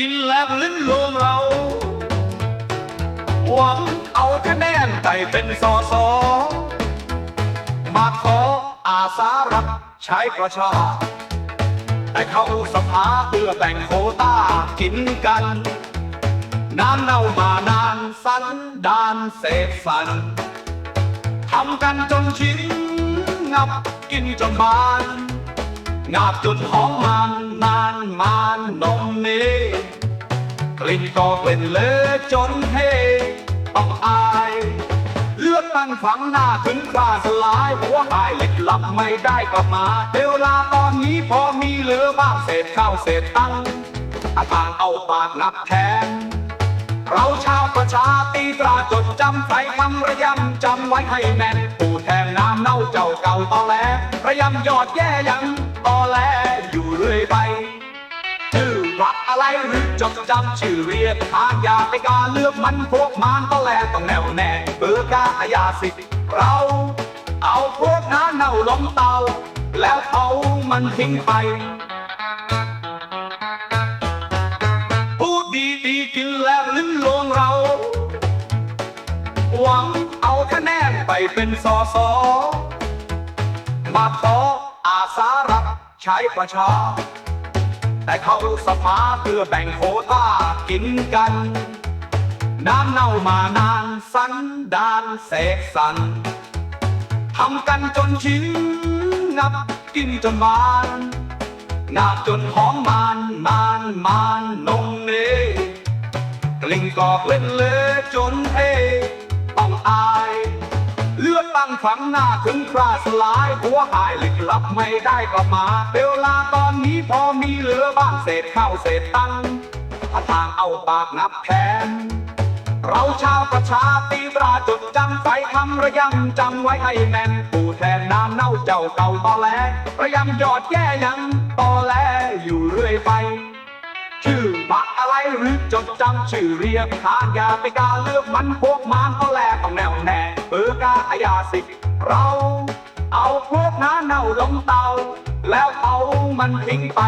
กินแล้วลิ้นลวงเรา หวังเอาคะแนนไต่เป็นสอสอมาขออาสารับใช้ประชา แต่เข้าสภาเพื่อแบ่งโคต้ากินกัน น้ำเน่ามานานสันดานเศษสันทำกันจนชิ้นงับกินจนบานงาบจนหอมมันนานมานนมนี้ ลิ่นก็กลิ่นเลอจนเฮต้องอาย เลือดตั้งฝังหน้าถึงคราสลายหัวหายเหล็กลับไม่ได้กลับมาเวลาตอนนี้พอมีเหลือบ้างเศษข้าวเศษตังอาทางเอาปากนับแทนเราชาวประชาตีตราจดจำใส่คำระยำจำไว้ให้แน่นผู้แทนน้ำเน่าเจ้าเก่าตอแหลระยำยอดแย่ยังตอแหลอยู่เรื่อยไปชื่อรักอะไรหรือ จดจำชื่อเรียกทางอยาไปการเลือกมันพวกมันตอแหลต้องแน่วแน่เบื่อกาอายาสิทธิ์เรา เอาพวกน้าเน่าลงเตา แล้วเอามันทิ้งไป พูดดีดีกินแล้วลิ้นลวงเรา หวังเอาคะแนนไปเป็นสอสอมาขออาสารับใช้ประชา แต่เขาสภาเพื่อแบ่งโควต้ากินกัน น้ำเน่ามานานสันดานเสกสรรทำกันจนชิ้นงับกินจนบานงาบจนหอมมันมันมันนงเนกลิ่นกอกเล่นเละจนเอต้องอายเลือ ตั้งฝังหน้าถึงคราสลาย หัวหายหลึกลับไม่ได้กลับมาเวลาตอนนี้พอมีเหลือบ้างเศษข้าวเศษตังค์ถ้าทางเอาปากนับแทนเราชาวประชาตีตราจดจำใส่คำระยำจำไว้ให้แน่นผู้แทนน้ำเน่าเจ้าเก่าตอแลระยำยอดแย่ยังตอแลอยู่เรื่อยไปชื่อบักอะไรหรือจดจำชื่อเรียกทานยาไปกาเลือกมันพวกมันตอแลต้องแน่าอายาสิเราเอาพวกน้าเน่าลงเตา แล้วเอามันทิ้งไป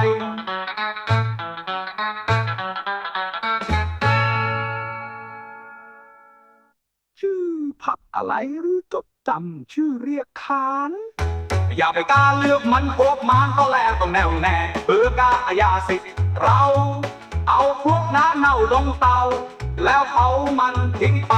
ชื่อพักอะไรหรือจดจำชื่อเรียกขานอย่าไปกล้าเลือกมันพวกมันก็แล้วต้องแน่วแน่เบื่อกล้าอยาสิเรา เอาพวกน้าเน่าลงเตา แล้วเอามันทิ้งไป